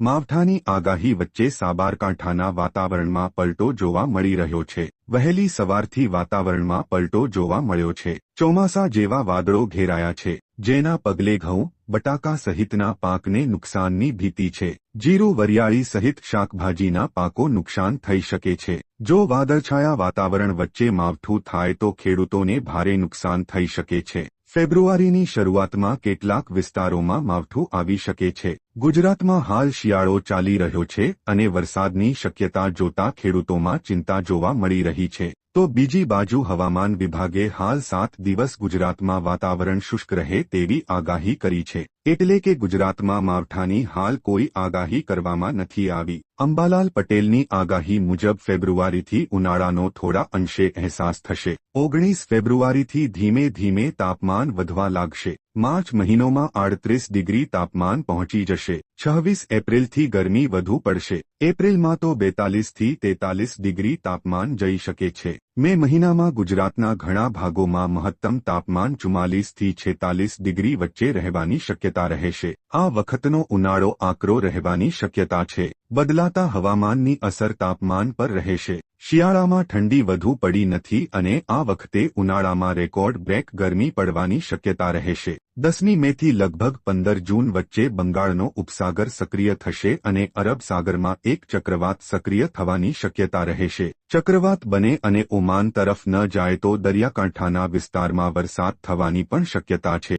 માવઠાની આગાહી વચ્ચે સાબરકાંઠાના વાતાવરણમાં પલટો જોવા મળી રહ્યો છે. વહેલી સવારથી વાતાવરણમાં પલટો જોવા મળ્યો છે. ચોમાસા જેવા વાદળો ઘેરાયા છે, જેના પગલે ઘઉં, બટાકા સહિતના પાકને નુકસાનની ભીતિ છે. જીરું, વરિયાળી સહિત શાકભાજીના પાકો નુકસાન થઈ શકે છે. જો વાદળછાયા વાતાવરણ વચ્ચે માવઠું થાય તો ખેડૂતોને ભારે નુકસાન થઈ શકે છે. ફેબ્રુઆરીની શરૂઆતમાં કેટલાક વિસ્તારોમાં માવઠું આવી શકે છે. ગુજરાતમાં હાલ શિયાળો ચાલી રહ્યો છે અને વરસાદની શક્યતા જોતા ખેડૂતોમાં ચિંતા જોવા મળી રહી છે. તો બીજી બાજુ હવામાન વિભાગે હાલ સાત દિવસ ગુજરાતમાં વાતાવરણ શુષ્ક રહે તેવી આગાહી કરી છે. એટલે કે ગુજરાતમાં માવઠાની હાલ કોઈ આગાહી કરવામાં નથી આવી. અંબાલાલ પટેલની આગાહી મુજબ ફેબ્રુઆરીથી ઉનાળાનો થોડા અંશે અહેસાસ થશે. ઓગણીસ ફેબ્રુઆરીથી ધીમે ધીમે તાપમાન વધવા લાગશે. માર્ચ મહિનોમાં આડત્રીસ ડિગ્રી તાપમાન પહોંચી જશે. છવ્વીસ એપ્રિલથી ગરમી વધુ પડશે. એપ્રિલમાં તો બેતાલીસથી તેતાલીસ ડિગ્રી તાપમાન જઈ શકે છે. મે મહિનામાં ગુજરાતના ઘણા ભાગોમાં મહત્તમ તાપમાન ચુમ્માલીસથી છેતાલીસ ડિગ્રી વચ્ચે રહેવાની શક્યતા રહેશે આ વખતનો ઉનાળો આકરો રહેવાની શક્યતા છે. બદલાતા હવામાનની અસર તાપમાન પર રહેશે શિયાળામાં ઠંડી વધુ પડી નથી અને આ વખતે ઉનાળામાં રેકોર્ડ બ્રેક ગરમી પડવાની શક્યતા રહેશે. દસમી મેથી લગભગ પંદર જૂન વચ્ચે બંગાળનો ઉપસાગર સક્રિય થશે અને અરબ સાગરમાં એક ચક્રવાત સક્રિય થવાની શક્યતા રહેશે. ચક્રવાત બને અને ઓમાન તરફ ન જાય તો દરિયાકાંઠાના વિસ્તારમાં વરસાદ થવાની પણ શક્યતા છે.